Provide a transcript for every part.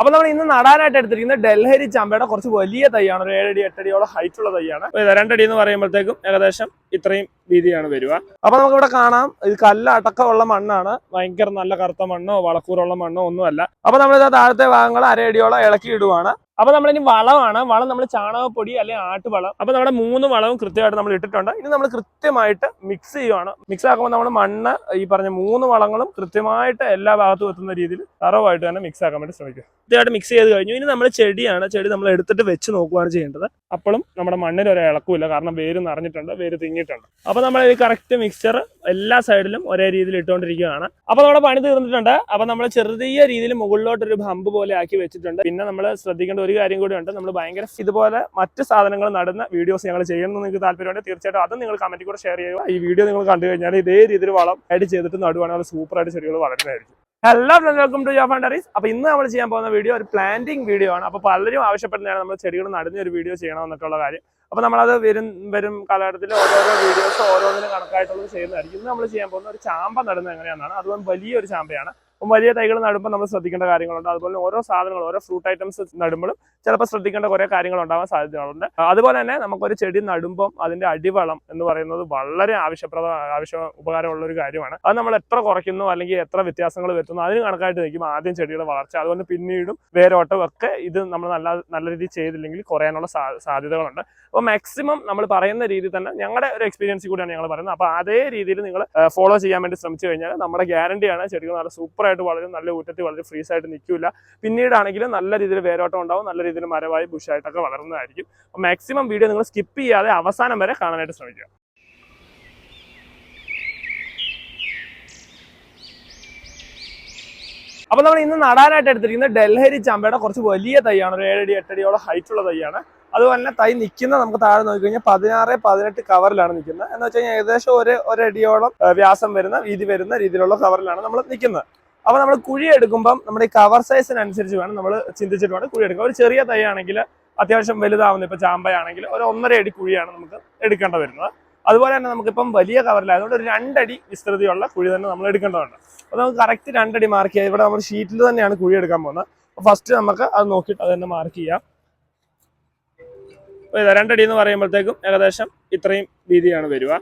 അപ്പൊ നമ്മൾ ഇന്ന് നടാനായിട്ട് എടുത്തിരിക്കുന്നത് ഡൽഹരി ചമ്പയുടെ കുറച്ച് വലിയ തൈയാണ്. ഒരു ഏഴടി എട്ടടിയോളം ഹൈറ്റ് ഉള്ള തൈയാണ്. രണ്ടടി എന്ന് പറയുമ്പോഴത്തേക്കും ഏകദേശം ഇത്രയും രീതിയാണ് വരിക. അപ്പൊ നമുക്ക് ഇവിടെ കാണാം ഇത് കല്ല് അടക്കമുള്ള മണ്ണാണ്. ഭയങ്കര നല്ല കറുത്ത മണ്ണോ വളക്കൂറുള്ള മണ്ണോ ഒന്നുമല്ല. അപ്പൊ നമ്മളിത് താഴത്തെ ഭാഗങ്ങൾ അരയടിയോളം ഇളക്കി ഇടുവാണ് അപ്പൊ നമ്മളിനി വളമാണ്. വളം നമ്മൾ ചാണകപ്പൊടി അല്ലെങ്കിൽ ആട്ടുവളം. അപ്പൊ നമ്മുടെ മൂന്ന് വളവും കൃത്യമായിട്ട് നമ്മൾ ഇട്ടിട്ടുണ്ട്. ഇനി നമ്മൾ കൃത്യമായിട്ട് മിക്സ് ചെയ്യുവാണ്. മിക്സ് ആക്കുമ്പോൾ നമ്മൾ മണ്ണ് ഈ പറഞ്ഞ മൂന്ന് വളങ്ങളും കൃത്യമായിട്ട് എല്ലാ ഭാഗത്തും എത്തുന്ന രീതിയിൽ തറവായിട്ട് തന്നെ മിക്സ് ആക്കാൻ വേണ്ടി ശ്രമിക്കുക. കൃത്യമായിട്ട് മിക്സ് ചെയ്ത് കഴിഞ്ഞു. ഇനി നമ്മൾ ചെടിയാണ്. ചെടി നമ്മൾ എടുത്തിട്ട് വെച്ച് നോക്കുകയാണ് ചെയ്യേണ്ടത്. അപ്പോഴും നമ്മുടെ മണ്ണിൽ ഒരു ഇളക്കുമില്ല കാരണം വേര് നിറഞ്ഞിട്ടുണ്ട്. വേര് തിങ്ങിയിട്ടുണ്ട്. അപ്പൊ നമ്മൾ ഈ കറക്റ്റ് മിക്സ്ചർ എല്ലാ സൈഡിലും ഒരേ രീതിയിൽ ഇട്ടുകൊണ്ടിരിക്കുകയാണ്. അപ്പൊ നമ്മുടെ പണി തീർന്നിട്ടുണ്ട്. അപ്പൊ നമ്മൾ ചെറിയ രീതിയിൽ മുകളിലോട്ട് ഒരു ഹമ്പ് പോലെ ആക്കി വെച്ചിട്ടുണ്ട്. പിന്നെ നമ്മൾ ശ്രദ്ധിക്കേണ്ട ഒരു കാര്യം കൂടി ഉണ്ട്. നമ്മൾ ഭയങ്കര ഇതുപോലെ മറ്റ് സാധനങ്ങൾ നടന്ന വീഡിയോസ് ഞങ്ങൾ ചെയ്യണം എന്ന് നിങ്ങൾക്ക് താല്പര്യമുണ്ട് തീർച്ചയായിട്ടും അതും നിങ്ങൾ കമന്റിൽ കൂടെ ഷെയർ ചെയ്യുക. ഈ വീഡിയോ നിങ്ങൾ കണ്ടു കഴിഞ്ഞാൽ ഇതേ രീതിയിൽ വളം ആഡ് ചെയ്തിട്ട് നടുവാണെങ്കിൽ സൂപ്പർ ആയിട്ട് ചെടികൾ വളരുന്നതായിരിക്കും. ഹലോ വെൽക്കം ടു ജോഫാൻഡറീസ് അപ്പൊ ഇന്ന് നമ്മൾ ചെയ്യാൻ പോകുന്ന വീഡിയോ ഒരു പ്ലാന്റിംഗ് വീഡിയോ ആണ്. അപ്പൊ പലരും ആവശ്യപ്പെടുന്നതാണ് നമ്മൾ ചെടികൾ നടുന്ന ഒരു വീഡിയോ ചെയ്യണം എന്നൊക്കെയുള്ള കാര്യം. അപ്പൊ നമ്മളത് വരും വരും കാലഘട്ടത്തിൽ ഓരോരോ വീഡിയോസ് ഓരോന്നിനും കണക്കായിട്ടുള്ളത് ചെയ്യുന്നതായിരിക്കും. ഇന്ന് നമ്മൾ ചെയ്യാൻ പോകുന്ന ഒരു ചാമ്പ നടുന്നത് എങ്ങനെയാണെന്നാണ്. അതുകൊണ്ട് വലിയൊരു ചാമ്പയാണ്. വലിയ തൈകൾ നടുമ്പോൾ നമ്മൾ ശ്രദ്ധിക്കേണ്ട കാര്യങ്ങളുണ്ട്. അതുപോലെ ഓരോ സാധനങ്ങൾ ഓരോ ഫ്രൂട്ട് ഐറ്റംസ് നടുമ്പോഴും ചിലപ്പോൾ ശ്രദ്ധിക്കേണ്ട കുറേ കാര്യങ്ങൾ ഉണ്ടാവാൻ സാധ്യതകളുണ്ട്. അതുപോലെ തന്നെ നമുക്കൊരു ചെടി നടുമ്പം അതിന്റെ അടിവളം എന്ന് പറയുന്നത് വളരെ ആവശ്യപ്രദ ആവശ്യ ഉപകാരമുള്ള ഒരു കാര്യമാണ്. അത് നമ്മൾ എത്ര കുറയ്ക്കുന്നു അല്ലെങ്കിൽ എത്ര വ്യത്യാസങ്ങൾ വരുത്തുന്നു അതിന് കണക്കായിട്ട് നിൽക്കും ആദ്യം ചെടിയുടെ വളർച്ച. അതുകൊണ്ട് പിന്നീടും വേരോട്ടം ഒക്കെ ഇത് നമ്മൾ നല്ല നല്ല രീതിയിൽ ചെയ്തില്ലെങ്കിൽ കുറയാനുള്ള സാധ്യതകളുണ്ട്. അപ്പോൾ മാക്സിമം നമ്മൾ പറയുന്ന രീതിയിൽ തന്നെ ഞങ്ങളുടെ ഒരു എക്സ്പീരിയൻസ് കൂടിയാണ് ഞങ്ങൾ പറയുന്നത്. അപ്പോൾ അതേ രീതിയിൽ നിങ്ങൾ ഫോളോ ചെയ്യാൻ വേണ്ടി ശ്രമിച്ചു കഴിഞ്ഞാൽ നമ്മുടെ ഗ്യാരണ്ടിയാണ് ചെടികൾ നല്ല സൂപ്പറായിട്ട് വളരും നല്ല ഊറ്റത്തിൽ വളരെ ഫ്രീസ് ആയിട്ട് നിൽക്കില്ല പിന്നീടാണെങ്കിലും നല്ല രീതിയിൽ വേരോട്ടം ഉണ്ടാവും നല്ല രീതിയിൽ മരമായി ബുഷായിട്ടൊക്കെ വളർന്നതായിരിക്കും. അപ്പോൾ മാക്സിമം വീഡിയോ നിങ്ങൾ സ്കിപ്പ് ചെയ്യാതെ അവസാനം വരെ കാണാനായിട്ട് ശ്രമിക്കുക. അപ്പൊ നമ്മൾ ഇന്ന് നടാനായിട്ട് എടുത്തിരിക്കുന്നത് ഡൽഹരി ചമ്പയുടെ കുറച്ച് വലിയ തൈയാണ് ഒരു ഏഴടി എട്ടടിയോളം ഹൈറ്റ് ഉള്ള തൈയാണ്. അതുപോലെ തന്നെ തൈ നിൽക്കുന്ന നമുക്ക് താഴെ നോക്കി കഴിഞ്ഞാൽ പതിനാറ് പതിനെട്ട് കവറിലാണ് നിൽക്കുന്നത്. എന്ന് വെച്ച് കഴിഞ്ഞാൽ ഏകദേശം ഒരു ഒരടിയോളം വ്യാസം വരുന്ന വീതി വരുന്ന രീതിയിലുള്ള കവറിലാണ് നമ്മൾ നിൽക്കുന്നത്. അപ്പൊ നമ്മൾ കുഴി എടുക്കുമ്പം നമ്മുടെ ഈ കവർ സൈസിനനുസരിച്ച് വേണം നമ്മൾ ചിന്തിച്ചിട്ട് വേണം കുഴി എടുക്കുക ഒരു ചെറിയ തൈ ആണെങ്കിൽ അത്യാവശ്യം വലുതാവുന്ന. ഇപ്പൊ ചാമ്പയാണെങ്കിൽ ഒരു ഒന്നര അടി കുഴിയാണ് നമുക്ക് എടുക്കേണ്ടി വരുന്നത്. അതുപോലെ തന്നെ നമുക്കിപ്പം വലിയ കവറിലായതുകൊണ്ട് ഒരു രണ്ടടി വിസ്തൃതിയുള്ള കുഴി തന്നെ നമ്മൾ എടുക്കേണ്ടതുണ്ട്. അപ്പോൾ നമുക്ക് കറക്റ്റ് രണ്ടടി മാർക്ക് ചെയ്യാം. ഇവിടെ നമ്മൾ ഷീറ്റിൽ തന്നെയാണ് കുഴി എടുക്കാൻ പോകുന്നത്. അപ്പോൾ ഫസ്റ്റ് നമുക്ക് അത് നോക്കിയിട്ട് അത് തന്നെ മാർക്ക് ചെയ്യാം. അപ്പോൾ രണ്ടടി എന്ന് പറയുമ്പോഴത്തേക്കും ഏകദേശം ഇത്രയും വീതിയാണ് വരിക.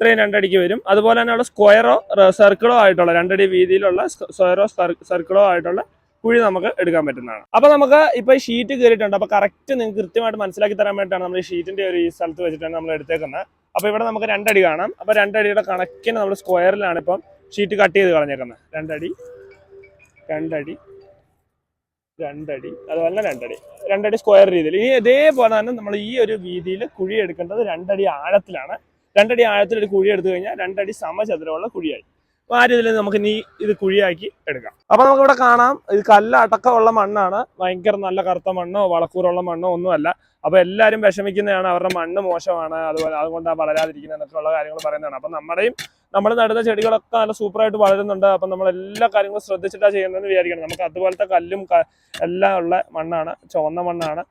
ഇത്രയും രണ്ടടിക്ക് വരും. അതുപോലെ തന്നെ അവിടെ സ്ക്വയറോ സർക്കിളോ ആയിട്ടുള്ള രണ്ടടി വീതിയിലുള്ള സ്ക്വയറോ സർക്കിളോ ആയിട്ടുള്ള കുഴി നമുക്ക് എടുക്കാൻ പറ്റുന്നതാണ്. അപ്പൊ നമുക്ക് ഇപ്പൊ ഷീറ്റ് കയറിയിട്ടുണ്ട്. അപ്പൊ കറക്റ്റ് നിങ്ങൾക്ക് കൃത്യമായിട്ട് മനസ്സിലാക്കി തരാൻ വേണ്ടിയിട്ടാണ് നമ്മൾ ഈ ഷീറ്റിന്റെ ഒരു ഈ സ്ഥലത്ത് വെച്ചിട്ടാണ് നമ്മൾ എടുത്തേക്കുന്നത്. അപ്പൊ ഇവിടെ നമുക്ക് രണ്ടടി കാണാം. അപ്പൊ രണ്ടടിയുടെ കണക്കിന് നമ്മൾ സ്ക്വയറിലാണ് ഇപ്പം ഷീറ്റ് കട്ട് ചെയ്ത് കളഞ്ഞേക്കുന്നത്. രണ്ടടി രണ്ടടി രണ്ടടി അതുപോലെ രണ്ടടി. രണ്ടടി സ്ക്വയർ രീതിയിൽ. ഇനി ഇതേപോലെ തന്നെ നമ്മൾ ഈ ഒരു വീതിയിൽ കുഴി എടുക്കേണ്ടത് രണ്ടടി ആഴത്തിലാണ്. രണ്ടടി ആഴത്തിൽ ഒരു കുഴി എടുത്തു കഴിഞ്ഞാൽ രണ്ടടി സമചതുരമുള്ള കുഴിയായി. അപ്പൊ ആ രീതിയിൽ നമുക്ക് ഇനി ഇത് കുഴിയാക്കി എടുക്കാം. അപ്പൊ നമുക്ക് ഇവിടെ കാണാം ഇത് കല്ല് അടക്കമുള്ള മണ്ണാണ്. ഭയങ്കര നല്ല കറുത്ത മണ്ണോ വളക്കൂറുള്ള മണ്ണോ ഒന്നുമല്ല. അപ്പൊ എല്ലാവരും വിഷമിക്കുന്നതാണ് അവരുടെ മണ്ണ് മോശമാണ് അതുപോലെ അതുകൊണ്ടാണ് വളരാതിരിക്കുന്നത് എന്നൊക്കെയുള്ള കാര്യങ്ങൾ പറയുന്നതാണ്. അപ്പൊ നമ്മുടെയും നമ്മൾ നടുന്ന ചെടികളൊക്കെ നല്ല സൂപ്പറായിട്ട് വളരുന്നുണ്ട്. അപ്പൊ നമ്മൾ എല്ലാ കാര്യങ്ങളും ശ്രദ്ധിച്ചിട്ടാണ് ചെയ്യുന്നതെന്ന് വിചാരിക്കണം. നമുക്ക് അതുപോലത്തെ കല്ലും എല്ലാം ഉള്ള മണ്ണാണ് ചുവന്ന മണ്ണാണ്.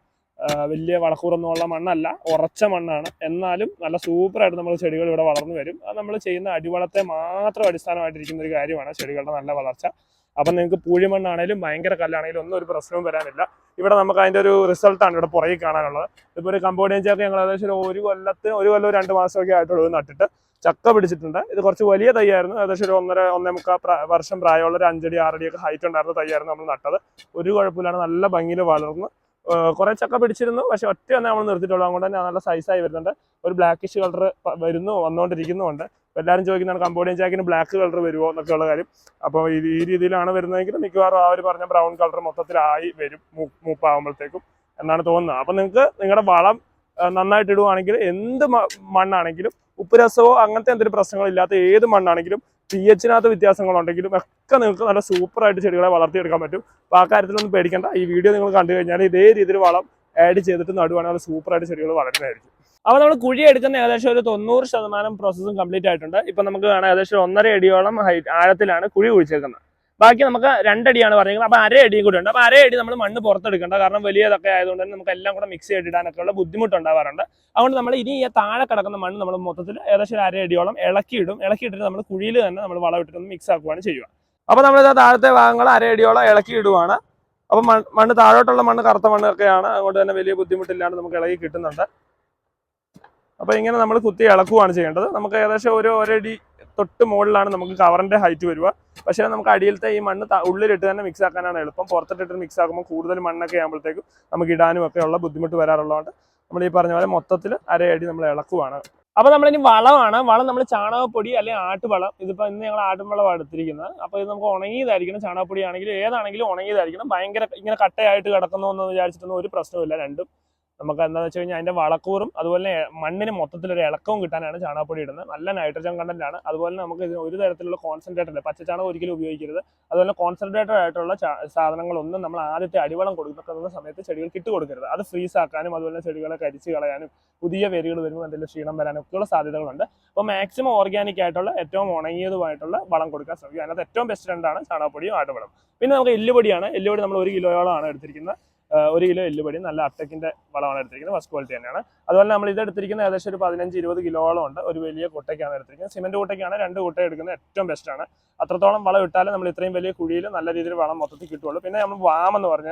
വലിയ വളക്കൂറൊന്നും ഉള്ള മണ്ണല്ല ഉറച്ച മണ്ണാണ്. എന്നാലും നല്ല സൂപ്പറായിട്ട് നമ്മൾ ചെടികൾ ഇവിടെ വളർന്നു വരും. അത് നമ്മൾ ചെയ്യുന്ന അടിവളത്തെ മാത്രം അടിസ്ഥാനമായിട്ടിരിക്കുന്ന ഒരു കാര്യമാണ് ചെടികളുടെ നല്ല വളർച്ച. അപ്പം നിങ്ങൾക്ക് പൂഴിമണ്ണാണേലും ഭയങ്കര കല്ലാണേലും ഒന്നും ഒരു പ്രശ്നവും വരാനില്ല. ഇവിടെ നമുക്ക് അതിന്റെ ഒരു റിസൾട്ടാണ് ഇവിടെ പുറകിൽ കാണാനുള്ളത്. ഇപ്പോൾ ഒരു കമ്പോഡിയൻ ചക്ക ഞങ്ങൾ ഏകദേശം ഒരു കൊല്ലത്തിന് ഒരു കൊല്ലം രണ്ട് മാസമൊക്കെ ആയിട്ടുള്ളൂ ഇത് നട്ടിട്ട്. ചക്ക പിടിച്ചിട്ടുണ്ട്. ഇത് കുറച്ച് വലിയ തൈയായിരുന്നു. ഏകദേശം ഒരു ഒന്നര ഒന്നേ മുക്കാൽ വർഷം പ്രായമുള്ള ഒരു അഞ്ചടി ആറടിയൊക്കെ ഹൈറ്റ് ഉണ്ടായിരുന്ന തൈയായിരുന്നു നമ്മൾ നട്ടത്. ഒരു കുഴപ്പമില്ലാണ്ട് നല്ല ഭംഗിയിൽ വളർന്ന്. കുറെ ചക്ക പിടിച്ചിരുന്നു. പക്ഷെ ഒറ്റ ഒന്നേ നമ്മൾ നിർത്തിയിട്ടുള്ളൂ. അതുകൊണ്ട് തന്നെ നല്ല സൈസായി വരുന്നുണ്ട്. ഒരു ബ്ലാക്കിഷ് കളർ വരുന്നു വന്നുകൊണ്ടിരിക്കുന്നുണ്ട് എല്ലാവരും ചോദിക്കുന്നതാണ് കമ്പോഡിയൻ ചാക്കിന് ബ്ലാക്ക് കളർ വരുമോ എന്നൊക്കെയുള്ള കാര്യം. അപ്പോൾ ഈ രീതിയിലാണ് വരുന്നതെങ്കിൽ മിക്കവാറും ആ ഒരു പറഞ്ഞ ബ്രൗൺ കളർ മൊത്തത്തിലായി വരും മൂപ്പാകുമ്പോഴത്തേക്കും എന്നാണ് തോന്നുന്നത്. അപ്പം നിങ്ങൾക്ക് നിങ്ങളുടെ വളം നന്നായിട്ട് ഇടുവാണെങ്കിൽ എന്ത് മണ്ണാണെങ്കിലും ഉപ്പ് രസമോ എന്തൊരു എന്തെങ്കിലും പ്രശ്നങ്ങളില്ലാത്ത ഏത് മണ്ണാണെങ്കിലും പി എച്ചിനകത്ത് വ്യത്യാസങ്ങളുണ്ടെങ്കിലും ഒക്കെ നിങ്ങൾക്ക് നല്ല സൂപ്പറായിട്ട് ചെടികളെ വളർത്തിയെടുക്കാൻ പറ്റും. അപ്പോൾ ആ കാര്യത്തിലൊന്നും പേടിക്കേണ്ട. ഈ വീഡിയോ നിങ്ങൾ കണ്ടു കഴിഞ്ഞാൽ ഇതേ രീതിയിൽ വളം ആഡ് ചെയ്തിട്ട് നടുവാണെങ്കിൽ സൂപ്പറായിട്ട് ചെടികൾ വളരുന്നതായിരിക്കും. അപ്പോൾ നമ്മൾ കുഴി എടുക്കുന്ന ഏകദേശം ഒരു തൊണ്ണൂറ് ശതമാനം പ്രോസസ്സും കംപ്ലീറ്റ് ആയിട്ടുണ്ട്. ഇപ്പം നമുക്ക് കാണാം ഏകദേശം ഒന്നര അടിയോളം ഹൈ ആഴത്തിലാണ് കുഴി കുഴിച്ചേക്കുന്നത്. ബാക്കി നമുക്ക് രണ്ടടിയാണ് പറഞ്ഞത് അപ്പോൾ അര അടിയും കൂടി ഉണ്ട്. അപ്പോൾ അര അടി നമ്മൾ മണ്ണ് പുറത്തെടുക്കേണ്ട. കാരണം വലിയതൊക്കെ ആയതുകൊണ്ട് തന്നെ നമുക്ക് എല്ലാം കൂടെ മിക്സ് ചെയ്തിടാനൊക്കെ ഉള്ള ബുദ്ധിമുട്ടുണ്ടാവാറുണ്ട്. അതുകൊണ്ട് നമ്മൾ ഇനി ഈ താഴെ കിടക്കുന്ന മണ്ണ് നമ്മൾ മൊത്തത്തിൽ ഏകദേശം ഒരു അര അടിയോളം ഇളക്കിയിടും. ഇളക്കിയിട്ടിട്ട് നമ്മൾ കുഴിയിൽ തന്നെ നമ്മൾ വളം ഇട്ടിട്ട് മിക്സ് ആക്കുകയാണ് ചെയ്യുക. അപ്പോൾ നമ്മൾ താഴത്തെ ഭാഗങ്ങൾ ഇളക്കി ഇടുവാണ് അപ്പം മണ്ണ് താഴോട്ടുള്ള മണ്ണ് കറുത്ത മണ്ണൊക്കെയാണ്. അതുകൊണ്ട് തന്നെ വലിയ ബുദ്ധിമുട്ടില്ലാണ്ട് നമുക്ക് ഇളകി കിട്ടുന്നുണ്ട്. അപ്പോൾ ഇങ്ങനെ നമ്മൾ കുത്തി ഇളക്കുവാണ് ചെയ്യേണ്ടത്. നമുക്ക് ഏകദേശം ഒരു ഒരടി തൊട്ട് മുകളിലാണ് നമുക്ക് കവറിന്റെ ഹൈറ്റ് വരിക. പക്ഷേ നമുക്ക് അടിയിലത്തെ ഈ മണ്ണ് ഉള്ളിലിട്ട് തന്നെ മിക്സ് ആക്കാനാണ് എളുപ്പം. പുറത്തിട്ടിട്ട് മിക്സ് ആക്കുമ്പോൾ കൂടുതൽ മണ്ണൊക്കെ ആകുമ്പോഴത്തേക്കും നമുക്ക് ഇടാനും ഒക്കെ ഉള്ള ബുദ്ധിമുട്ട് വരാറുള്ളതുകൊണ്ട് നമ്മൾ ഈ പറഞ്ഞ പോലെ മൊത്തത്തിൽ അരയടി നമ്മൾ ഇളക്കുവാണ്. അപ്പൊ നമ്മളിനി വളമാണ്. വളം നമ്മൾ ചാണകപ്പൊടി അല്ലെങ്കിൽ ആട്ടുവളം. ഇതിപ്പോ ഇന്ന് ഞങ്ങൾ ആട്ടുവളമാണ് എടുത്തിരിക്കുന്നത്. അപ്പൊ ഇത് നമുക്ക് ഉണങ്ങിയതായിരിക്കണം. ചാണകപ്പൊടി ആണെങ്കിലും ഏതാണെങ്കിലും ഉണങ്ങിയതായിരിക്കണം. ഭയങ്കര ഇങ്ങനെ കട്ടയായിട്ട് കിടക്കുന്നു എന്ന് വിചാരിച്ചിട്ടൊന്നും ഒരു പ്രശ്നമില്ല രണ്ടും നമുക്ക് എന്താണെന്ന് വെച്ച് കഴിഞ്ഞാൽ അതിന്റെ വളക്കൂറും അതുപോലെ മണ്ണിന് മൊത്തത്തിൽ ഒരു ഇളക്കവും കിട്ടാനാണ് ചാണകപ്പൊടി ഇടുന്നത്. നല്ല നൈട്രജൻ കണ്ടന്റ് ആണ്. അതുപോലെ നമുക്ക് ഇതിന് ഒരു തരത്തിലുള്ള കോൺസെൻട്രേറ്റർ ഇല്ല. പച്ചച്ചാണകം ഒരിക്കലും ഉപയോഗിക്കരുത്. അതുപോലെ കോൺസെൻട്രേറ്റർ ആയിട്ടുള്ള സാധനങ്ങളൊന്നും നമ്മൾ ആദ്യത്തെ അടിവളം കൊടുക്കുന്ന സമയത്ത് ചെടികൾക്ക് ഇട്ട് കൊടുക്കരുത്. അത് ഫ്രീസ് ആക്കാനും അതുപോലെ ചെടികളെ കരിച്ച് കളയാനും പുതിയ വേരുകൾ വരുമ്പോൾ എന്തെങ്കിലും ക്ഷീണം വരാനും ഒക്കെയുള്ള സാധ്യതകളുണ്ട്. അപ്പോൾ മാക്സിമം ഓർഗാനിക് ആയിട്ടുള്ള ഏറ്റവും ഉണങ്ങിയതുമായിട്ടുള്ള വളം കൊടുക്കാൻ ശ്രമിക്കുക. അതിനകത്ത് ഏറ്റവും ബെസ്റ്റ് രണ്ടാണ് ചാണകപ്പൊടിയും ആട്ടുവളം. പിന്നെ നമുക്ക് എല്ലുപൊടിയാണ്. എല്ലുപൊടി നമ്മൾ ഒരു കിലോയോളമാണ് എടുത്തിരിക്കുന്നത്. ഒരു കിലോ എല്ലുപൊടി നല്ല അട്ടക്കിന്റെ വളമാണ് എടുത്തിരിക്കുന്നത് ഫസ്റ്റ് ക്വാളിറ്റി തന്നെയാണ്. അതുപോലെ നമ്മൾ ഇത് എടുത്തിരിക്കുന്നത് ഏകദേശം ഒരു പതിനഞ്ച് ഇരുപത് കിലോളം ഉണ്ട്. ഒരു വലിയ കുട്ടയ്ക്കാണ് എടുത്തിരിക്കുന്നത്. സിമെന്റ് കുട്ടയ്ക്കാണ് രണ്ട് കുട്ട എടുക്കുന്നത് ഏറ്റവും ബെസ്റ്റ് ആണ്. അത്രത്തോളം വളം ഇട്ടാലും നമ്മൾ ഇത്രയും വലിയ കുഴിയിൽ നല്ല രീതിയിൽ വളം മൊത്തത്തിൽ കിട്ടുള്ളൂ പിന്നെ നമ്മൾ വാം എന്ന് പറഞ്ഞ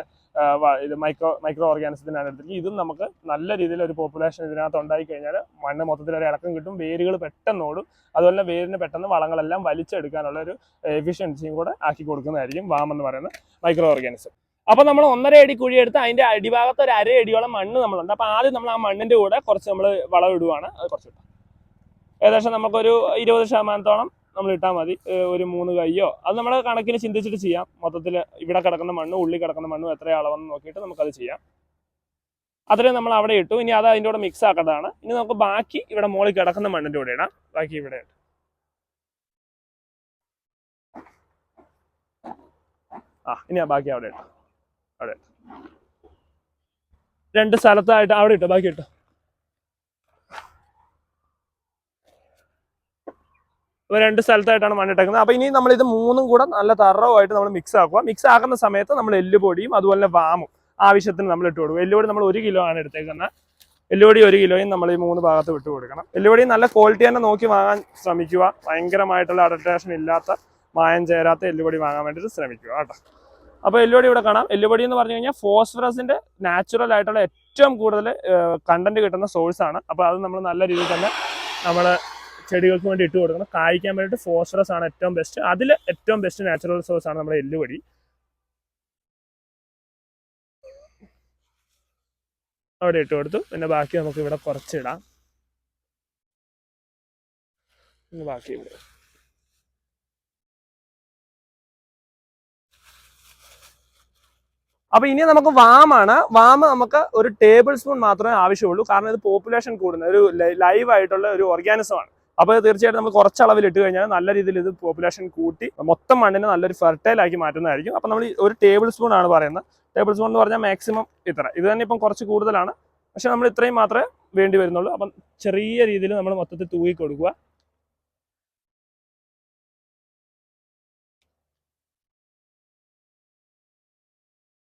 ഇത് മൈക്രോ മൈക്രോ ഓർഗാനിസത്തിനാണ് എടുത്തിരിക്കുന്നത്. ഇതും നമുക്ക് നല്ല രീതിയിൽ ഒരു പോപ്പുലേഷൻ ഇതിനകത്ത് ഉണ്ടായി കഴിഞ്ഞാൽ മണ്ണ് മൊത്തത്തിൽ ഒരു ഇളക്കം കിട്ടും വേരുകൾ പെട്ടെന്ന് ഓടും. അതുപോലെ വേരിന് പെട്ടെന്ന് വളങ്ങളെല്ലാം വലിച്ചെടുക്കാനുള്ള ഒരു എഫിഷ്യൻസിയും കൂടെ ആക്കി കൊടുക്കുന്നതായിരിക്കും വാം എന്ന് പറയുന്ന മൈക്രോ ഓർഗാനിസം അപ്പൊ നമ്മൾ ഒന്നര അടി കുഴി എടുത്ത് അതിന്റെ അടിഭാഗത്ത് ഒരു അര അടിയോളം മണ്ണ് നമ്മളുണ്ട്. അപ്പൊ ആദ്യം നമ്മൾ ആ മണ്ണിന്റെ കൂടെ കുറച്ച് നമ്മൾ വളം ഇടുവാണ്. അത് കുറച്ച് ഇട്ടാം ഏകദേശം നമുക്കൊരു ഇരുപത് ശതമാനത്തോളം നമ്മൾ ഇട്ടാൽ മതി. ഒരു മൂന്ന് കയ്യോ. അത് നമ്മൾ കണക്കിന് ചിന്തിച്ചിട്ട് ചെയ്യാം. മൊത്തത്തിൽ ഇവിടെ കിടക്കുന്ന മണ്ണും ഉള്ളിൽ കിടക്കുന്ന മണ്ണും എത്ര അളവെന്ന് നോക്കിയിട്ട് നമുക്കത് ചെയ്യാം. അത്രയും നമ്മൾ അവിടെ ഇട്ടു. ഇനി അത് അതിന്റെ കൂടെ മിക്സ് ആക്കേണ്ടതാണ് ഇനി നമുക്ക് ബാക്കി ഇവിടെ മുകളിൽ കിടക്കുന്ന മണ്ണിന്റെ കൂടെ ഇടാം. ബാക്കി ഇവിടെ ഇടാം. ആ ഇനി ആ ബാക്കി അവിടെ ഇട്ടാം അവിടെ രണ്ട് സ്ഥലത്തായിട്ട് അവിടെ ഇട്ടോ ബാക്കി ഇട്ടോ. അപ്പൊ രണ്ട് സ്ഥലത്തായിട്ടാണ് മണ്ണിട്ടേക്കുന്നത് അപ്പൊ ഇനി നമ്മൾ ഇത് മൂന്നും കൂടെ നല്ല തറവായിട്ട് നമ്മൾ മിക്സ് ആക്കുക. മിക്സ് ആക്കുന്ന സമയത്ത് നമ്മൾ എല്ലുപൊടിയും അതുപോലെ തന്നെ വാമും ആവശ്യത്തിന് നമ്മൾ ഇട്ട് കൊടുക്കും. എല്ലുപൊടി നമ്മൾ ഒരു കിലോ ആണ് എടുത്തേക്കുന്നത്. എല്ലുപൊടി ഒരു കിലോയും നമ്മൾ ഈ മൂന്ന് ഭാഗത്ത് വിട്ടു കൊടുക്കണം. എല്ലുപൊടി നല്ല ക്വാളിറ്റി തന്നെ നോക്കി വാങ്ങാൻ ശ്രമിക്കുക. ഭയങ്കരമായിട്ടുള്ള അഡൽട്രേഷൻ ഇല്ലാത്ത മായം ചേരാത്ത എല്ലുപൊടി വാങ്ങാൻ വേണ്ടിയിട്ട് ശ്രമിക്കുക കേട്ടോ. അപ്പോൾ എല്ലുപടി ഇവിടെ കാണാം. എല്ലുപടി എന്ന് പറഞ്ഞു കഴിഞ്ഞാൽ ഫോസ്ഫറസിന്റെ നാച്ചുറൽ ആയിട്ടുള്ള ഏറ്റവും കൂടുതൽ കണ്ടന്റ് കിട്ടുന്ന സോഴ്സ് ആണ്. അപ്പോൾ അത് നമ്മൾ നല്ല രീതിയിൽ തന്നെ നമ്മൾ ചെടികൾക്ക് വേണ്ടി ഇട്ട് കൊടുക്കണം. കായ്ക്കാൻ വേണ്ടിയിട്ട് ഫോസ്ഫറസ് ആണ് ഏറ്റവും ബെസ്റ്റ് അതിൽ ഏറ്റവും ബെസ്റ്റ് നാച്ചുറൽ സോഴ്സ് ആണ് നമ്മുടെ എല്ലുപടി. അവിടെ ഇട്ട് കൊടുത്തു. പിന്നെ ബാക്കി നമുക്ക് ഇവിടെ കുറച്ചിടാം ബാക്കി ഇവിടെ. അപ്പൊ ഇനി നമുക്ക് വാമാണ് വാമ് നമുക്ക് ഒരു ടേബിൾ സ്പൂൺ മാത്രമേ ആവശ്യമുള്ളൂ. കാരണം ഇത് പോപ്പുലേഷൻ കൂടുന്ന ഒരു ലൈവ് ആയിട്ടുള്ള ഒരു ഓർഗാനിസം ആണ്. അപ്പോൾ തീർച്ചയായിട്ടും നമ്മൾ കുറച്ച് അളവിൽ ഇട്ട് കഴിഞ്ഞാൽ നല്ല രീതിയിൽ ഇത് പോപ്പുലേഷൻ കൂട്ടി മൊത്തം മണ്ണിനെ നല്ലൊരു ഫെർട്ടൈൽ ആക്കി മാറ്റുന്നതായിരിക്കും. അപ്പോൾ നമ്മൾ ഒരു ടേബിൾ സ്പൂൺ ആണ് പറയുന്നത്. ടേബിൾ സ്പൂൺ എന്ന് പറഞ്ഞാൽ മാക്സിമം ഇത്ര. ഇത് തന്നെ ഇപ്പം കുറച്ച് കൂടുതലാണ്. പക്ഷെ നമ്മൾ ഇത്രയും മാത്രമേ വേണ്ടി വരുന്നുള്ളൂ. അപ്പം ചെറിയ രീതിയിൽ നമ്മൾ മൊത്തത്തിൽ തൂക്കി കൊടുക്കുക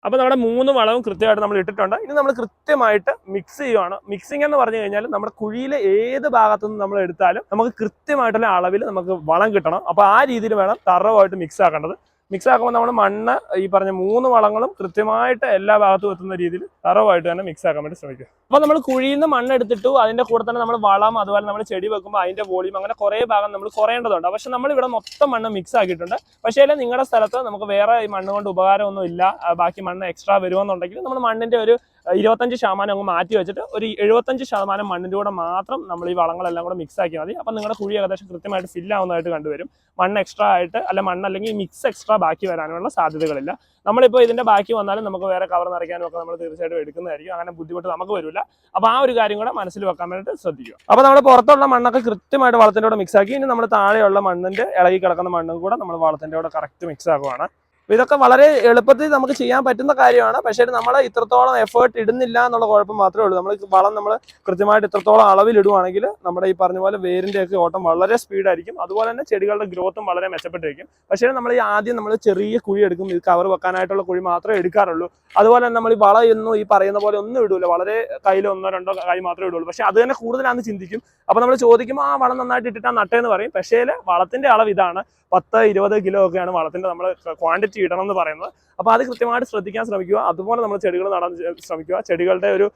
അപ്പോൾ നമ്മുടെ മൂന്ന് വളവും കൃത്യമായിട്ട് നമ്മൾ ഇട്ടിട്ടുണ്ട്. ഇനി നമ്മൾ കൃത്യമായിട്ട് മിക്സ് ചെയ്യുവാണ്. മിക്സിംഗ് എന്ന് പറഞ്ഞു കഴിഞ്ഞാൽ നമ്മുടെ കുഴിയിലെ ഏത് ഭാഗത്തു നിന്ന് നമ്മൾ എടുത്താലും നമുക്ക് കൃത്യമായിട്ടുള്ള അളവിൽ നമുക്ക് വളം കിട്ടണം. അപ്പോൾ ആ രീതിയിൽ വേണം തറവായിട്ട് മിക്സ് ആക്കേണ്ടത്. മിക്സ് ആക്കുമ്പോൾ നമ്മൾ മണ്ണ് ഈ പറഞ്ഞ മൂന്ന് വളങ്ങളും കൃത്യമായിട്ട് എല്ലാ ഭാഗത്തും എത്തുന്ന രീതിയിൽ തറവായിട്ട് തന്നെ മിക്സ് ആക്കാൻ വേണ്ടി ശ്രമിക്കുക. അപ്പോൾ നമ്മൾ കുഴിയിൽ നിന്ന് മണ്ണ് എടുത്തിട്ടു അതിന്റെ കൂടെ തന്നെ നമ്മൾ വളം അതുപോലെ നമ്മൾ ചെടി വെക്കുമ്പോൾ അതിന്റെ വോളിയം അങ്ങനെ കുറേ ഭാഗം നമ്മൾ കുറയേണ്ടതുണ്ട്. പക്ഷെ നമ്മൾ ഇവിടെ മൊത്തം മണ്ണ് മിക്സ് ആക്കിയിട്ടുണ്ട് പക്ഷേ നിങ്ങളുടെ സ്ഥലത്ത് നമുക്ക് വേറെ ഈ മണ്ണ് കൊണ്ട് ഉപകാരമൊന്നും ഇല്ല ബാക്കി മണ്ണ് എക്സ്ട്രാ വരുമെന്നുണ്ടെങ്കിൽ നമ്മൾ മണ്ണിന്റെ ഒരു ഇരുപത്തഞ്ച് ശതമാനം അങ്ങ് മാറ്റി വെച്ചിട്ട് ഒരു എഴുപത്തഞ്ച് ശതമാനം മണ്ണിന്റെ കൂടെ മാത്രം നമ്മൾ ഈ വളങ്ങളെല്ലാം കൂടെ മിക്സ് ആക്കിയാൽ മതി. അപ്പം നിങ്ങളുടെ കുഴി ഏകദേശം കൃത്യമായിട്ട് ഫില്ല് ആവുന്നതായിട്ട് കണ്ടുവരും. മണ്ണ് എക്സ്ട്രാ ആയിട്ട് അല്ല മണ്ണ് അല്ലെങ്കിൽ മിക്സ് എക്സ്ട്രാ ബാക്കി വരാനുള്ള സാധ്യതകളില്ല. നമ്മളിപ്പോൾ ഇതിന്റെ ബാക്കി വന്നാലും നമുക്ക് വേറെ കവർ നിറയ്ക്കാനും ഒക്കെ നമ്മൾ തീർച്ചയായിട്ടും എടുക്കുന്നതായിരിക്കും. അങ്ങനെ ബുദ്ധിമുട്ട് നമുക്ക് വരില്ല. അപ്പോൾ ആ ഒരു കാര്യം കൂടെ മനസ്സിൽ വെക്കാൻ വേണ്ടിയിട്ട് ശ്രദ്ധിക്കുക. അപ്പോൾ നമ്മൾ പുറത്തുള്ള മണ്ണൊക്കെ കൃത്യമായിട്ട് വളത്തിന്റെ കൂടെ മിക്സ് ആക്കി. ഇനി നമ്മൾ താഴെയുള്ള മണ്ണിന്റെ ഇളകി കിടക്കുന്ന മണ്ണും കൂടെ നമ്മൾ വളത്തിന്റെ കൂടെ കറക്റ്റ് മിക്സ് ആക്കുവാണ്. ഇതൊക്കെ വളരെ എളുപ്പത്തിൽ നമുക്ക് ചെയ്യാൻ പറ്റുന്ന കാര്യമാണ്. പക്ഷേ നമ്മൾ ഇത്രത്തോളം എഫേർട്ട് ഇടുന്നില്ല എന്നുള്ള കുഴപ്പം മാത്രമേ ഉള്ളൂ. നമ്മൾ വളം നമ്മൾ കൃത്യമായിട്ട് ഇത്രത്തോളം അളവിൽ ഇടുവാണെങ്കിൽ നമ്മുടെ ഈ പറഞ്ഞ പോലെ വേരിന്റെ ഒക്കെ ഓട്ടം വളരെ സ്പീഡായിരിക്കും അതുപോലെ തന്നെ ചെടികളുടെ ഗ്രോത്തും വളരെ മെച്ചപ്പെട്ടിരിക്കും. പക്ഷേ നമ്മൾ ഈ ആദ്യം നമ്മൾ ചെറിയ കുഴി എടുക്കും. ഇത് കവർ വെക്കാനായിട്ടുള്ള കുഴി മാത്രമേ എടുക്കാറുള്ളൂ. അതുപോലെ തന്നെ നമ്മൾ ഈ വളയൊന്നും ഈ പറയുന്ന പോലെ ഒന്നും ഇടൂല. വളരെ കയ്യിൽ ഒന്നോ രണ്ടോ കൈ മാത്രമേ ഇടുള്ളൂ. പക്ഷേ അത് തന്നെ കൂടുതലാണെന്ന് ചിന്തിക്കും. അപ്പോൾ നമ്മൾ ചോദിക്കുമ്പോൾ ആ വളം നന്നായിട്ട് ഇട്ടിട്ടാണ് നട്ടേന്ന് പറയും. പക്ഷേ വളത്തിന്റെ അളവ് ഇതാണ്. പത്ത് ഇരുപത് കിലോ ഒക്കെയാണ് വളത്തിന്റെ നമ്മൾ ക്വാണ്ടിറ്റി മാറ്റി ഇടണം എന്ന് പറയുന്നത്. അപ്പോൾ അത് കൃത്യമായിട്ട് ശ്രദ്ധിക്കാൻ ശ്രമിക്കുക. അതുപോലെ നമ്മൾ ചെടികൾ നടാൻ ശ്രമിക്കുക. ചെടികളുടെ ഒരു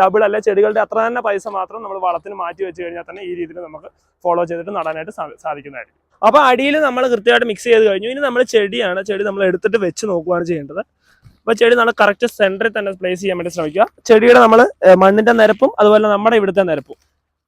ഡബിൾ അല്ലെ ചെടികളുടെ അത്ര തന്നെ പൈസ മാത്രം നമ്മൾ വളത്തിന് മാറ്റി വെച്ച് കഴിഞ്ഞാൽ തന്നെ ഈ രീതിയിൽ നമുക്ക് ഫോളോ ചെയ്തിട്ട് നടാനായിട്ട് സാധിക്കുന്നതായിരിക്കും. അപ്പോൾ അടിയിൽ നമ്മൾ കൃത്യമായിട്ട് മിക്സ് ചെയ്ത് കഴിഞ്ഞു. ഇനി നമ്മൾ ചെടിയാണ്. ചെടി നമ്മൾ എടുത്തിട്ട് വെച്ച് നോക്കുകയാണ് ചെയ്യേണ്ടത്. അപ്പോൾ ചെടി നമ്മൾ കറക്റ്റ് സെന്ററിൽ തന്നെ പ്ലേസ് ചെയ്യാൻ വേണ്ടി ശ്രമിക്കുക. ചെടിയുടെ നമ്മൾ മണ്ണിന്റെ നിരപ്പും അതുപോലെ നമ്മുടെ ഇവിടുത്തെ നിരപ്പും.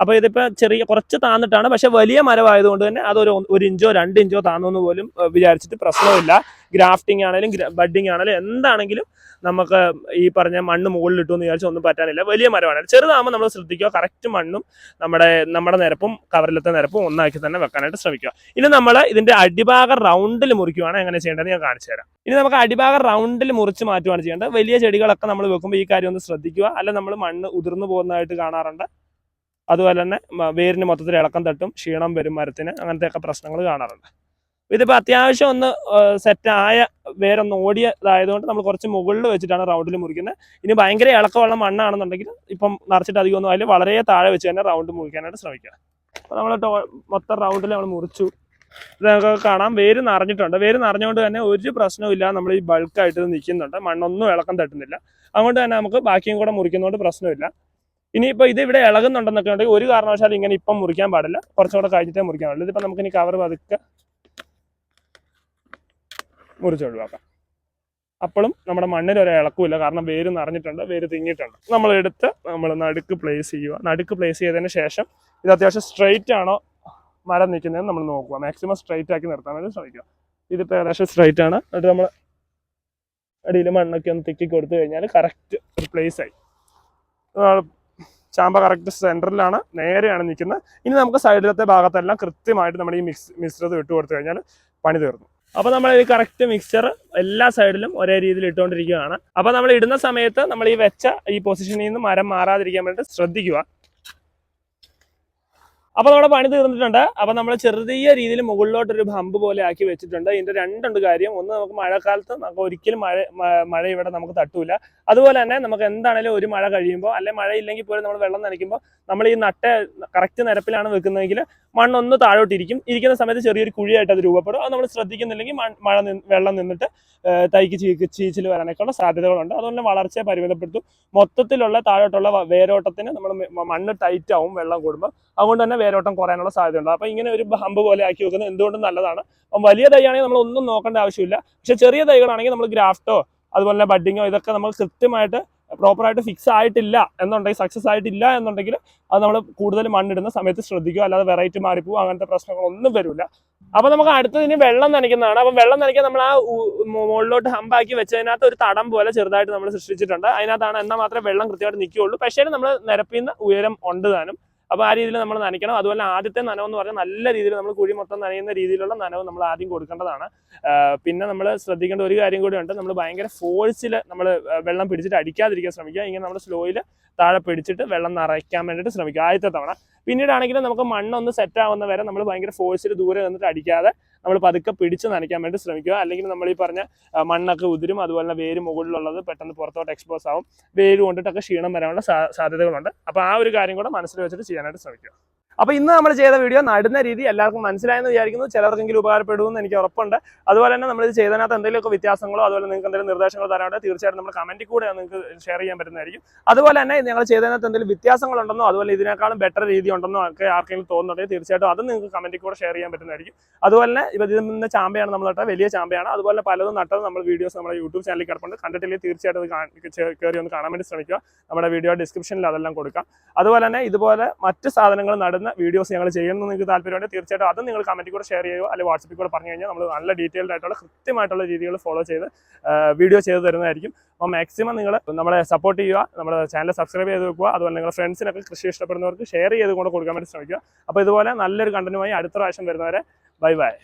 അപ്പോൾ ഇതിപ്പോൾ ചെറിയ കുറച്ച് താന്നിട്ടാണ്. പക്ഷെ വലിയ മരമായതുകൊണ്ട് തന്നെ അതൊരു ഒരു ഇഞ്ചോ രണ്ട് ഇഞ്ചോ താന്നെന്ന് പോലും വിചാരിച്ചിട്ട് പ്രശ്നമില്ല. ഗ്രാഫ്റ്റിംഗ് ആണെങ്കിലും ബഡ്ഡിങ് ആണെങ്കിലും എന്താണെങ്കിലും നമുക്ക് ഈ പറഞ്ഞ മണ്ണ് മുകളിൽ ഇട്ടു എന്ന് വിചാരിച്ചൊന്നും പറ്റാനില്ല. വലിയ മരമാണ്. ചെറുതാകുമ്പോൾ നമ്മൾ ശ്രദ്ധിക്കുക. കറക്റ്റ് മണ്ണും നമ്മുടെ നമ്മുടെ നിരപ്പും കവറിലത്തെ നിരപ്പും ഒന്നാക്കി തന്നെ വെക്കാനായിട്ട് ശ്രമിക്കുക. ഇനി നമ്മൾ ഇതിന്റെ അടിഭാഗം റൗണ്ടിൽ മുറിക്കുവാണ് എങ്ങനെ ചെയ്യേണ്ടത് ഞാൻ കാണിച്ചു തരാം. ഇനി നമുക്ക് അടിഭാഗം റൗണ്ടിൽ മുറിച്ച് മാറ്റുകയാണ് ചെയ്യേണ്ടത്. വലിയ ചെടികളൊക്കെ നമ്മൾ വെക്കുമ്പോൾ ഈ കാര്യം ഒന്ന് ശ്രദ്ധിക്കുക. അല്ല നമ്മൾ മണ്ണ് ഉതിർന്നു പോകുന്നതായിട്ട് കാണാറുണ്ട്. അതുപോലെ തന്നെ വേരിന് മൊത്തത്തിൽ ഇളക്കം തട്ടും ക്ഷീണം വരും മരത്തിന് അങ്ങനത്തെയൊക്കെ പ്രശ്നങ്ങൾ കാണാറുണ്ട്. ഇതിപ്പോൾ അത്യാവശ്യം ഒന്ന് സെറ്റായ വേരൊന്ന് ഓടിയതായതുകൊണ്ട് നമ്മൾ കുറച്ച് മുകളിൽ വെച്ചിട്ടാണ് റൗണ്ടിൽ മുറിക്കുന്നത്. ഇനി ഭയങ്കര ഇളക്കമുള്ള മണ്ണാണെന്നുണ്ടെങ്കിൽ ഇപ്പം നിറച്ചിട്ട് അധികം ഒന്നും അതിൽ വളരെ താഴെ വെച്ച് തന്നെ റൗണ്ട് മുറിക്കാനായിട്ട് ശ്രമിക്കുക. അപ്പോൾ നമ്മൾ മൊത്തം റൗണ്ടിൽ നമ്മൾ മുറിച്ചു. ഇത് നമുക്ക് കാണാം. വേര് നിറഞ്ഞിട്ടുണ്ട്. വേര് നിറഞ്ഞുകൊണ്ട് തന്നെ ഒരു പ്രശ്നവുമില്ല നമ്മൾ ഈ ബൾക്കായിട്ട് നിൽക്കുന്നുണ്ട്. മണ്ണൊന്നും ഇളക്കം തട്ടുന്നില്ല. അതുകൊണ്ട് തന്നെ നമുക്ക് ബാക്കിയും കൂടെ മുറിക്കുന്നതുകൊണ്ട് പ്രശ്നമില്ല. ഇനിയിപ്പോൾ ഇത് ഇവിടെ ഇളകുന്നുണ്ടെന്നൊക്കെ ഉണ്ടെങ്കിൽ ഒരു കാരണവശാലും ഇങ്ങനെ ഇപ്പം മുറിക്കാൻ പാടില്ല. കുറച്ചുകൂടെ കഴിഞ്ഞിട്ടേ മുറിക്കാൻ പാടില്ല ഇതിപ്പോൾ നമുക്കിനി കവർ പതുക്കെ മുറിച്ച് ഒഴിവാക്കാം. അപ്പോഴും നമ്മുടെ മണ്ണിൽ ഒരു ഇളക്കുമില്ല. കാരണം വേര് നിറഞ്ഞിട്ടുണ്ട് വേര് തിങ്ങിയിട്ടുണ്ട്. നമ്മൾ എടുത്ത് നമ്മൾ നടുക്ക് പ്ലേസ് ചെയ്യുക. നടുക്ക് പ്ലേസ് ചെയ്തതിന് ശേഷം ഇത് അത്യാവശ്യം സ്ട്രെയിറ്റ് ആണോ മരം നിൽക്കുന്നതെന്ന് നമ്മൾ നോക്കുക. മാക്സിമം സ്ട്രെയിറ്റ് ആക്കി നിർത്താൻ വേണ്ടി ശ്രമിക്കുക. ഇതിപ്പോൾ ഏകദേശം സ്ട്രെയിറ്റ് ആണ്. എന്നിട്ട് നമ്മൾ അടിയിൽ മണ്ണൊക്കെ ഒന്ന് തിക്കി കൊടുത്തു കഴിഞ്ഞാൽ കറക്റ്റ് ഒരു പ്ലേസ് ആയി. ചാമ്പ കറക്റ്റ് സെന്ററിലാണ് നേരെയാണ് നിൽക്കുന്നത്. ഇനി നമുക്ക് സൈഡിലത്തെ ഭാഗത്തെല്ലാം കൃത്യമായിട്ട് നമ്മൾ ഈ മിക്സ് മിശ്രിതം ഇട്ട് കൊടുത്തു കഴിഞ്ഞാൽ പണി തീർന്നു. അപ്പോൾ നമ്മൾ ഈ കറക്റ്റ് മിക്സ്ചർ എല്ലാ സൈഡിലും ഒരേ രീതിയിൽ ഇട്ടുകൊണ്ടിരിക്കുകയാണ്. അപ്പോൾ നമ്മൾ ഇടുന്ന സമയത്ത് നമ്മൾ ഈ വെച്ച ഈ പൊസിഷനിൽ നിന്ന് മരം മാറാതിരിക്കാൻ വേണ്ടിയിട്ട് ശ്രദ്ധിക്കുക. അപ്പോൾ നമ്മുടെ പണി തീർന്നിട്ടുണ്ട്. അപ്പൊ നമ്മൾ ചെറിയ രീതിയിൽ മുകളിലോട്ട് ഒരു ഹമ്പ് പോലെ ആക്കി വെച്ചിട്ടുണ്ട്. ഇതിന്റെ രണ്ടുണ്ട് കാര്യം. ഒന്ന് നമുക്ക് മഴക്കാലത്ത് നമുക്ക് ഒരിക്കലും മഴ മഴ ഇവിടെ നമുക്ക് തട്ടൂല. അതുപോലെ തന്നെ നമുക്ക് എന്താണെങ്കിലും ഒരു മഴ കഴിയുമ്പോൾ അല്ലെ മഴ ഇല്ലെങ്കിൽ പോലും നമ്മൾ വെള്ളം നനയ്ക്കുമ്പോൾ നമ്മൾ ഈ നട്ട കറക്റ്റ് നിരപ്പിലാണ് വെക്കുന്നതെങ്കിൽ മണ്ണൊന്ന് താഴോട്ടിരിക്കും. ഇരിക്കുന്ന സമയത്ത് ചെറിയൊരു കുഴിയായിട്ട് അത് രൂപപ്പെടും. അത് നമ്മൾ ശ്രദ്ധിക്കുന്നില്ലെങ്കിൽ മഴ വെള്ളം നിന്നിട്ട് തൈക്ക് ചീ ചീച്ചിൽ വരാനൊക്കെയുള്ള സാധ്യതകളുണ്ട്. അതുകൊണ്ട് വളർച്ചയെ പരിമിതപ്പെടുത്തും. മൊത്തത്തിലുള്ള താഴോട്ടുള്ള വേരോട്ടത്തിന് നമ്മൾ മണ്ണ് ടൈറ്റ് ആവും വെള്ളം കൂടുമ്പോൾ അതുകൊണ്ട് തന്നെ വേരോട്ടം കുറയാനുള്ള സാധ്യതയുണ്ട്. അപ്പോൾ ഇങ്ങനെ ഒരു ഹമ്പ് പോലെ ആക്കി വെക്കുന്നത് എന്തുകൊണ്ടും നല്ലതാണ്. അപ്പം വലിയ തൈയാണെങ്കിൽ നമ്മൾ ഒന്നും നോക്കേണ്ട ആവശ്യമില്ല. പക്ഷേ ചെറിയ തൈകളാണെങ്കിൽ നമ്മൾ ഗ്രാഫ്റ്റോ അതുപോലെ തന്നെ ബഡ്ഡിങ്ങോ ഇതൊക്കെ നമ്മൾ കൃത്യമായിട്ട് പ്രോപ്പറായിട്ട് ഫിക്സ് ആയിട്ടില്ല എന്നുണ്ടെങ്കിൽ സക്സസ് ആയിട്ടില്ല എന്നുണ്ടെങ്കിൽ അത് നമ്മൾ കൂടുതൽ മണ്ണിടുന്ന സമയത്ത് ശ്രദ്ധിക്കുക. അല്ലാതെ വെറൈറ്റി മാറിപ്പോവും അങ്ങനത്തെ പ്രശ്നങ്ങളൊന്നും വരില്ല. അപ്പൊ നമുക്ക് അടുത്തതിന് വെള്ളം നനയ്ക്കുന്നതാണ്. അപ്പൊ വെള്ളം നനയ്ക്കാൻ നമ്മൾ ആ മുകളിലോട്ട് ഹമ്പാക്കി വെച്ചതിനകത്ത് ഒരു തടം പോലെ ചെറുതായിട്ട് നമ്മൾ സൃഷ്ടിച്ചിട്ടുണ്ട്. അതിനകത്താണ് എന്നാൽ മാത്രമേ വെള്ളം കൃത്യമായിട്ട് നിൽക്കുകയുള്ളൂ. പക്ഷേ നമ്മൾ നിരപ്പിന്ന് ഉയരം ഉണ്ട് താനും. അപ്പൊ ആ രീതിയിൽ നമ്മൾ നനയ്ക്കണം. അതുപോലെ ആദ്യത്തെ നനവ് എന്ന് പറഞ്ഞാൽ നല്ല രീതിയിൽ നമ്മൾ കുഴി മൊത്തം നനയുന്ന രീതിയിലുള്ള നനവ് നമ്മൾ ആദ്യം കൊടുക്കേണ്ടതാണ്. പിന്നെ നമ്മൾ ശ്രദ്ധിക്കേണ്ട ഒരു കാര്യം കൂടി ഉണ്ട്. നമ്മൾ ഭയങ്കര ഫോഴ്സിൽ നമ്മൾ വെള്ളം പിടിച്ചിട്ട് അടിക്കാതിരിക്കാൻ ശ്രമിക്കുക. ഇങ്ങനെ നമ്മൾ സ്ലോയിൽ താഴെ പിടിച്ചിട്ട് വെള്ളം നിറയ്ക്കാൻ വേണ്ടിയിട്ട് ശ്രമിക്കുക ആദ്യത്തെ തവണ. പിന്നീടാണെങ്കിൽ നമുക്ക് മണ്ണൊന്ന് സെറ്റ് ആവുന്ന വരെ നമ്മൾ ഭയങ്കര ഫോഴ്സിൽ ദൂരെ നിന്നിട്ട് അടിക്കാതെ നമ്മൾ പതുക്കെ പിടിച്ച് നനയ്ക്കാൻ വേണ്ടി ശ്രമിക്കുക. അല്ലെങ്കിൽ നമ്മൾ ഈ പറഞ്ഞ മണ്ണൊക്കെ ഉതിരും അതുപോലെ തന്നെ വേര് മുകളിലുള്ളത് പെട്ടെന്ന് പുറത്തോട്ട് എക്സ്പോസ് ആവും. വേര് കൊണ്ടിട്ടൊക്കെ ക്ഷീണം വരാനുള്ള സാധ്യതകളുണ്ട്. അപ്പോൾ ആ ഒരു കാര്യം കൂടെ മനസ്സിൽ വെച്ചിട്ട് ചെയ്യാനായിട്ട് ശ്രമിക്കുക. അപ്പോൾ ഇന്ന് നമ്മൾ ചെയ്ത വീഡിയോ നടുന്ന രീതി എല്ലാവർക്കും മനസ്സിലായെന്ന് വിചാരിക്കുന്നു. ചിലർക്കെങ്കിലും ഉപകാരപ്പെടുമെന്ന് എനിക്ക് ഉറപ്പുണ്ട്. അതുപോലെ തന്നെ നമ്മൾ ഇത് ചെയ്തതിനകത്ത് എന്തെങ്കിലുമൊക്കെ വ്യത്യാസങ്ങളോ അതുപോലെ നിങ്ങൾക്ക് എന്തെങ്കിലും നിർദ്ദേശങ്ങൾ തരാനുണ്ടെങ്കിൽ തീർച്ചയായിട്ടും നമ്മൾ കമന്റിൽ കൂടെ നിങ്ങൾക്ക് ഷെയർ ചെയ്യാൻ പറ്റുന്നതായിരിക്കും. അതുപോലെ തന്നെ ഞങ്ങൾ ചെയ്തതിനകത്ത് എന്തെങ്കിലും വ്യത്യാസങ്ങളുണ്ടെന്നോ അതുപോലെ ഇതിനേക്കാളും ബെറ്റർ രീതി ഉണ്ടെന്നോ ഒക്കെ ആർക്കെങ്കിലും തോന്നുന്നുണ്ടെങ്കിൽ തീർച്ചയായിട്ടും അത് നിങ്ങൾക്ക് കമന്റിൽ കൂടെ ഷെയർ ചെയ്യാൻ പറ്റുന്നതായിരിക്കും. അതുപോലെ തന്നെ ഇപ്പോൾ ഇതിൽ നിന്ന് ചാമ്പയാണ് നമ്മൾ നട്ട വലിയ ചാമ്പയാണ്. അതുപോലെ പലതും നട്ടത് നമ്മൾ വീഡിയോസ് നമ്മുടെ യൂട്യൂബ് ചാനലിൽ കിടപ്പുണ്ട്. കണ്ടിട്ടില്ലെങ്കിൽ തീർച്ചയായിട്ടും കയറി ഒന്ന് കാണാൻ വേണ്ടി ശ്രമിക്കുക. നമ്മുടെ വീഡിയോ ഡിസ്ക്രിപ്ഷനിൽ അതെല്ലാം കൊടുക്കാം. അതുപോലെ തന്നെ ഇതുപോലെ മറ്റ് സാധനങ്ങൾ നടുന്ന വീഡിയോസ് ഞങ്ങൾ ചെയ്യണമെന്ന് നിങ്ങൾക്ക് താല്പര്യമുണ്ടെങ്കിൽ തീർച്ചയായിട്ടും അതും നിങ്ങൾ കമന്റിൽ കൂടെ ഷെയർ ചെയ്യുക അല്ലെങ്കിൽ വാട്സപ്പിൽ കൂടെ പറഞ്ഞു കഴിഞ്ഞാൽ നമ്മൾ നല്ല ഡീറ്റെയിൽഡ് ആയിട്ടുള്ള കൃത്യമായിട്ടുള്ള രീതികൾ ഫോളോ ചെയ്ത് വീഡിയോ ചെയ്ത് തരുന്നതായിരിക്കും. അപ്പോൾ മാക്സിമം നിങ്ങൾ നമ്മളെ സപ്പോർട്ട് ചെയ്യുക നമ്മുടെ ചാനൽ സബ്സ്ക്രൈബ് ചെയ്ത് വെക്കുക അതുപോലെ നിങ്ങളുടെ ഫ്രണ്ട്സിനൊക്കെ കൃഷി ഇഷ്ടപ്പെടുന്നവർക്ക് ഷെയർ ചെയ്ത് കൊണ്ട് കൊടുക്കാൻ വേണ്ടി ശ്രമിക്കുക. അപ്പോൾ ഇതുപോലെ നല്ലൊരു കണ്ടന്റുമായി അടുത്ത പ്രാവശ്യം വരുന്നവരെ ബൈ ബൈ